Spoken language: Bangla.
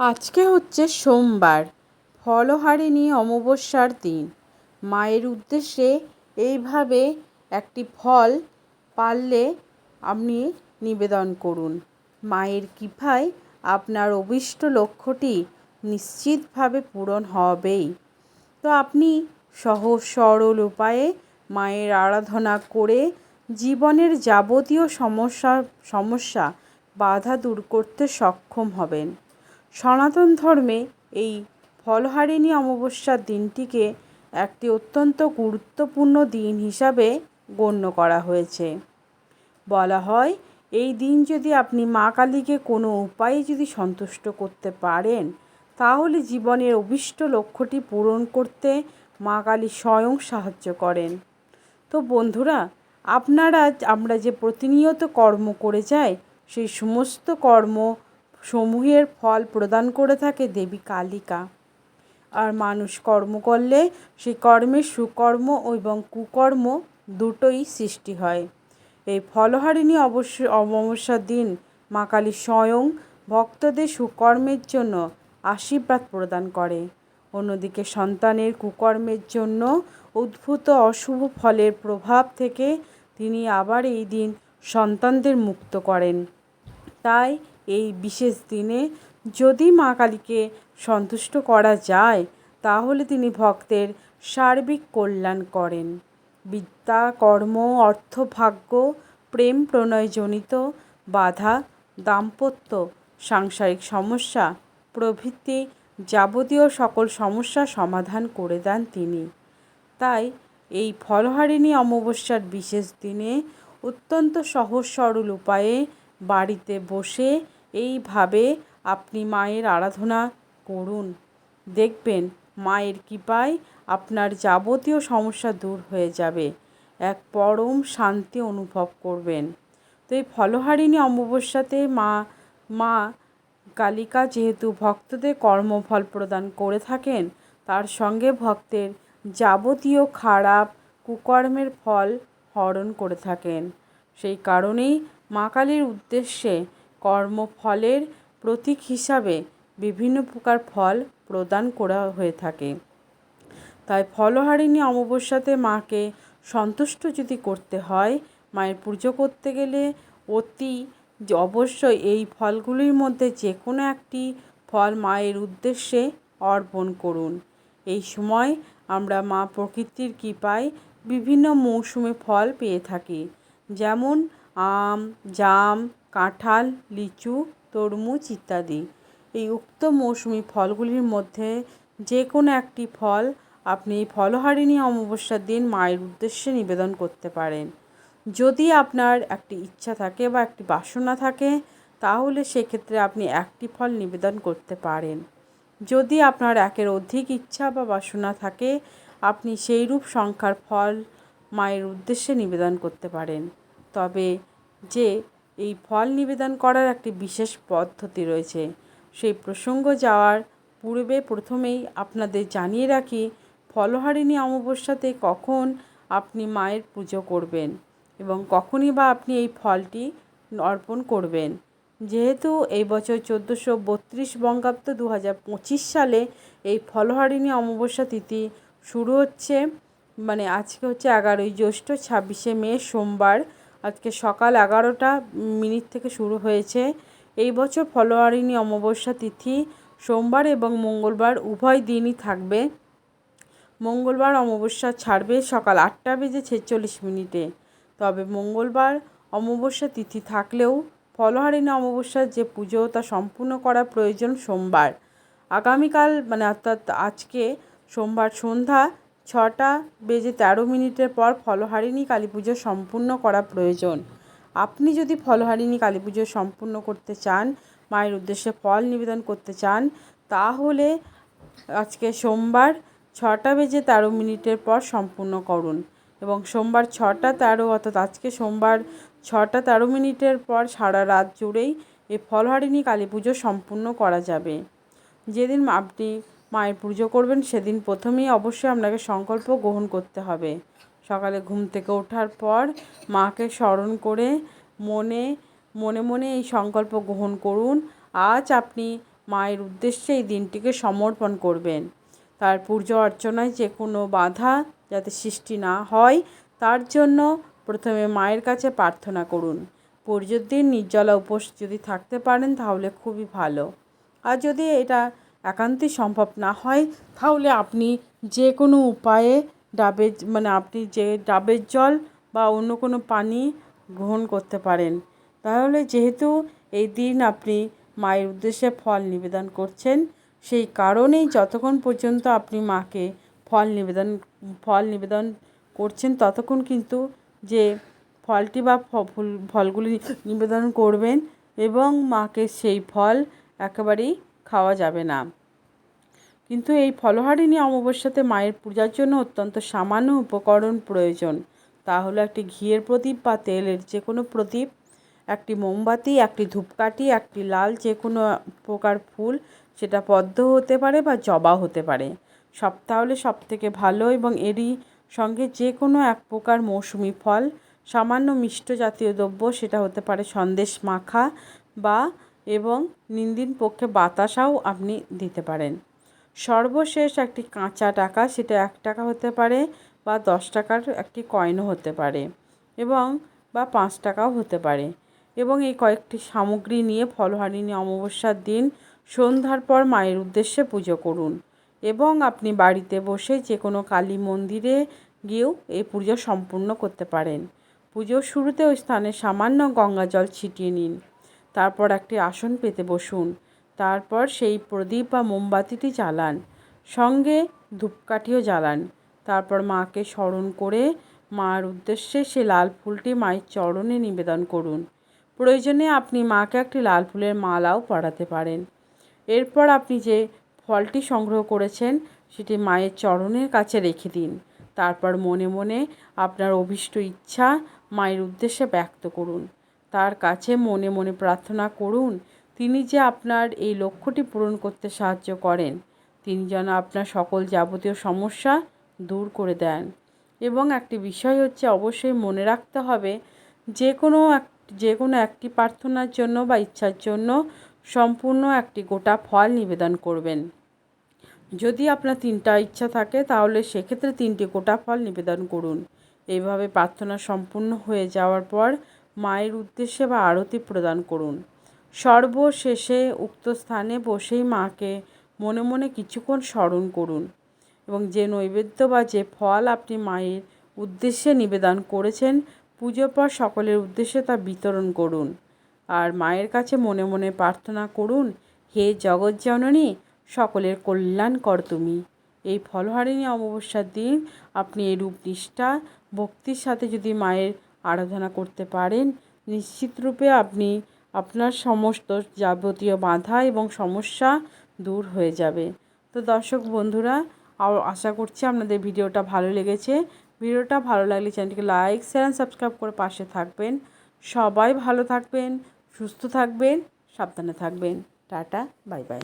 আজকে হচ্ছে সোমবার, ফলহারিণী অমাবস্যার দিন। মায়ের উদ্দেশ্যে এইভাবে একটি ফল পারলে আপনি নিবেদন করুন। মায়ের কৃপায় আপনার অভীষ্ট লক্ষ্যটি নিশ্চিতভাবে পূরণ হবেই। তো আপনি সহজ সরল উপায়ে মায়ের আরাধনা করে জীবনের যাবতীয় সমস্যা সমস্যা বাধা দূর করতে সক্ষম হবেন। সনাতন ধর্মে এই ফলহারিণী অমাবস্যার দিনটিকে একটি অত্যন্ত গুরুত্বপূর্ণ দিন হিসাবে গণ্য করা হয়েছে। বলা হয়, এই দিন যদি আপনি মা কালীকে কোনো উপায়ে যদি সন্তুষ্ট করতে পারেন, তাহলে জীবনের অভিষ্ট লক্ষ্যটি পূরণ করতে মা কালী স্বয়ং সাহায্য করেন। তো বন্ধুরা, আপনারা আমরা যে প্রতিনিয়ত কর্ম করে যাই, সেই সমস্ত কর্ম সমূহের ফল প্রদান করে থাকে দেবী কালিকা। আর মানুষ কর্ম করলে সেই কর্মের সুকর্ম এবং কুকর্ম দুটোই সৃষ্টি হয়। এই ফলহারিণী অবশ্য অমাবস্যার দিন মা কালী স্বয়ং ভক্তদের সুকর্মের জন্য আশীর্বাদ প্রদান করে। অন্যদিকে সন্তানের কুকর্মের জন্য উদ্ভূত অশুভ ফলের প্রভাব থেকে তিনি আবার এই দিন সন্তানদের মুক্ত করেন। তাই এই বিশেষ দিনে যদি মা কালীকে সন্তুষ্ট করা যায়, তাহলে তিনি ভক্তের সার্বিক কল্যাণ করেন। বিদ্যা, কর্ম অর্থ ভাগ্য প্রেম প্রণয়জনিত বাধা, দাম্পত্য সাংসারিক সমস্যা প্রভৃতি যাবতীয় সকল সমস্যার সমাধান করে দেন তিনি। তাই এই ফলহারিণী অমাবস্যার বিশেষ দিনে অত্যন্ত সহজ সরল উপায়ে বাড়িতে বসে এইভাবে আপনি মায়ের আরাধনা করুন। দেখবেন মায়ের কৃপায় আপনার যাবতীয় সমস্যা দূর হয়ে যাবে। এক পরম শান্তি অনুভব করবেন। তো এই ফলহারিণী অমাবস্যাতে মা মা কালিকা যেহেতু ভক্তদের কর্মফল প্রদান করে থাকেন, তার সঙ্গে ভক্তের যাবতীয় খারাপ কুকর্মের ফল হরণ করে থাকেন। সেই কারণেই মা কালীর উদ্দেশ্যে কর্মফলের প্রতীক হিসাবে বিভিন্ন প্রকার ফল প্রদান করা হয়ে থাকে। তাই ফলহারিণী অমাবস্যাতে মাকে সন্তুষ্ট যদি করতে হয়, মায়ের পুজো করতে গেলে অতি অবশ্যই এই ফলগুলির মধ্যে যে কোনো একটি ফল মায়ের উদ্দেশ্যে অর্পণ করুন। এই সময় আমরা মা প্রকৃতির কৃপায় বিভিন্ন মৌসুমে ফল পেয়ে থাকি। যেমন আম, জাম, কাঁঠাল, লিচু, তরমুজ ইত্যাদি। এই উক্ত মৌসুমি ফলগুলির মধ্যে যে কোনো একটি ফল আপনি ফলহারিণী অমাবস্যার দিন মায়ের উদ্দেশ্যে নিবেদন করতে পারেন। যদি আপনার একটি ইচ্ছা থাকে বা একটি বাসনা থাকে, তাহলে সেক্ষেত্রে আপনি একটি ফল নিবেদন করতে পারেন। যদি আপনার একের অধিক ইচ্ছা বা বাসনা থাকে, আপনি সেই রূপ সংখ্যার ফল মায়ের উদ্দেশ্যে নিবেদন করতে পারেন। তবে যে এই ফল নিবেদন করার একটি বিশেষ পদ্ধতি রয়েছে, সেই প্রসঙ্গ যাওয়ার পূর্বে প্রথমেই আপনাদের জানিয়ে রাখি, ফলহারিণী অমাবস্যাতে কখন আপনি মায়ের পুজো করবেন এবং কখনই বা আপনি এই ফলটি অর্পণ করবেন। যেহেতু এই বছর চোদ্দোশো বত্রিশ বঙ্গাব্দ দু হাজার পঁচিশ সালে এই ফলহারিণী অমাবস্যা তিথি শুরু হচ্ছে মানে আজকে হচ্ছে এগারোই জ্যৈষ্ঠ ছাব্বিশে মে সোমবার আজকে সকাল এগারোটা মিনিট থেকে শুরু হয়েছে। এই বছর ফলোয়ারিণী অমাবস্যা তিথি, সোমবার এবং মঙ্গলবার উভয় দিনই থাকবে। মঙ্গলবার অমাবস্যা ছাড়বে সকাল আটটা বেজে ছেচল্লিশ মিনিটে। তবে মঙ্গলবার অমাবস্যা তিথি থাকলেও ফলহারিণী অমাবস্যার যে পুজো তা সম্পূর্ণ করা প্রয়োজন সোমবার। আগামীকাল মানে অর্থাৎ আজকে সোমবার সন্ধ্যা ছটা বেজে তেরো মিনিটের পর ফলহারিণী কালী পুজো সম্পূর্ণ করা প্রয়োজন। আপনি যদি ফলহারিণী কালী পুজো সম্পূর্ণ করতে চান, মায়ের উদ্দেশ্যে ফল নিবেদন করতে চান, তাহলে আজকে সোমবার ছটা বেজে তেরো মিনিটের পর সম্পূর্ণ করুন এবং সোমবার ছটা তেরো অর্থাৎ আজকে সোমবার ছটা তেরো মিনিটের পর সারা রাত জুড়েই এই ফলহারিণী কালী পুজো সম্পূর্ণ করা যাবে। যেদিন আপনি মায়ের পুজো করবেন, সেদিন প্রথমেই অবশ্যই আপনাকে সংকল্প গ্রহণ করতে হবে। সকালে ঘুম থেকে ওঠার পর মাকে স্মরণ করে মনে মনে মনে এই সংকল্প গ্রহণ করুন। আজ আপনি মায়ের উদ্দেশ্যে এই দিনটিকে সমর্পণ করবেন। তার পুজো অর্চনায় যে কোনো বাধা যাতে সৃষ্টি না হয়, তার জন্য প্রথমে মায়ের কাছে প্রার্থনা করুন। পুজোর দিন নির্জলা উপোস যদি থাকতে পারেন, তাহলে খুবই ভালো। আর যদি এটা একান্তই সম্ভব না হয়, তাহলে আপনি যে কোনো উপায়ে ডাবের মানে আপনি যে ডাবের জল বা অন্য কোনো পানি গ্রহণ করতে পারেন। তাহলে যেহেতু এই দিন আপনি মায়ের উদ্দেশ্যে ফল নিবেদন করছেন, সেই কারণেই যতক্ষণ পর্যন্ত আপনি মাকে ফল নিবেদন ফল নিবেদন করছেন, ততক্ষণ কিন্তু যে ফলটি বা ফুল, ফলগুলি নিবেদন করবেন এবং মাকে সেই ফল একেবারেই খাওয়া যাবে না। কিন্তু এই ফলহারিণী অমাবস্যাতে মায়ের পূজার জন্য অত্যন্ত সামান্য উপকরণ প্রয়োজন। তা হলো একটি ঘিয়ের প্রদীপ বা তেলের যে কোনো প্রদীপ, একটি মোমবাতি, একটি ধূপকাঠি, একটি লাল যে কোনো প্রকার ফুল সেটা পদ্ম হতে পারে বা জবা হতে পারে। সব তাহলে সব থেকে ভালো এবং এরই সঙ্গে যে কোনো এক প্রকার মৌসুমি ফল, সামান্য মিষ্ট জাতীয় দ্রব্য সেটা হতে পারে সন্দেশ মাখা বা এবং নিন্দিন পক্ষে বাতাসাও আপনি দিতে পারেন। সর্বশেষ একটি কাঁচা টাকা, সেটা এক টাকা হতে পারে বা দশ টাকার একটি কয়েনও হতে পারে এবং বা পাঁচ টাকাও হতে পারে এবং এই কয়েকটি সামগ্রী নিয়ে ফলহারিণী অমাবস্যার দিন, সন্ধ্যার পর মায়ের উদ্দেশ্যে পুজো করুন এবং আপনি বাড়িতে বসে যে কোনো কালী মন্দিরে গিয়েও এই পুজো সম্পূর্ণ করতে পারেন। পুজোর শুরুতে ওই স্থানে সামান্য গঙ্গা জল ছিটিয়ে নিন। তারপর একটি আসন পেতে বসুন। তারপর সেই প্রদীপ বা মোমবাতিটি জ্বালান। সঙ্গে ধূপকাঠিও জ্বালান। তারপর মাকে স্মরণ করে মার উদ্দেশ্যে সে লাল ফুলটি মায়ের চরণে নিবেদন করুন। প্রয়োজনে আপনি মাকে একটি লাল ফুলের মালাও পরাতে পারেন। এরপর আপনি যে ফলটি সংগ্রহ করেছেন, সেটি মায়ের চরণের কাছে রেখে দিন। তারপর মনে মনে আপনার অভীষ্ট ইচ্ছা মায়ের উদ্দেশ্যে ব্যক্ত করুন। তার কাছে মনে মনে প্রার্থনা করুন, তিনি যে আপনার এই লক্ষ্যটি পূরণ করতে সাহায্য করেন। তিনি যেন আপনার সকল যাবতীয় সমস্যা দূর করে দেন। এবং একটি বিষয় হচ্ছে, অবশ্যই মনে রাখতে হবে, যে কোনো এক, যে কোনো একটি প্রার্থনার জন্য বা ইচ্ছার জন্য সম্পূর্ণ একটি গোটা ফল নিবেদন করবেন। যদি আপনার তিনটা ইচ্ছা থাকে, তাহলে সেক্ষেত্রে তিনটি গোটা ফল নিবেদন করুন। এইভাবে প্রার্থনা সম্পূর্ণ হয়ে যাওয়ার পর মায়ের উদ্দেশ্যে বা আরতি প্রদান করুন। সর্বশেষে উক্ত স্থানে বসেই মাকে মনে মনে কিছুক্ষণ স্মরণ করুন এবং যে নৈবেদ্য বা যে ফল আপনি মায়ের উদ্দেশ্যে নিবেদন করেছেন পুজোর পর সকলের উদ্দেশ্যে তা বিতরণ করুন। আর মায়ের কাছে মনে মনে প্রার্থনা করুন, হে জগৎজননী সকলের কল্যাণ কর তুমি। এই ফলহারিণী অমাবস্যার দিন আপনি এই রূপ নিষ্ঠা, ভক্তির সাথে যদি মায়ের আরাধনা করতে পারেন। নিশ্চিত রূপে আপনি আপনার সমস্ত যাবতীয় বাধা এবং সমস্যা দূর হয়ে যাবে। তো দর্শক বন্ধুরা আশা করছি আপনাদের ভিডিওটা ভালো লেগেছে। ভিডিওটা ভালো লাগলে চ্যানেলটিকে লাইক, শেয়ার অ্যান্ড সাবস্ক্রাইব করে পাশে থাকবেন। সবাই ভালো থাকবেন, সুস্থ থাকবেন, সাবধানে থাকবেন। Tata, bye bye.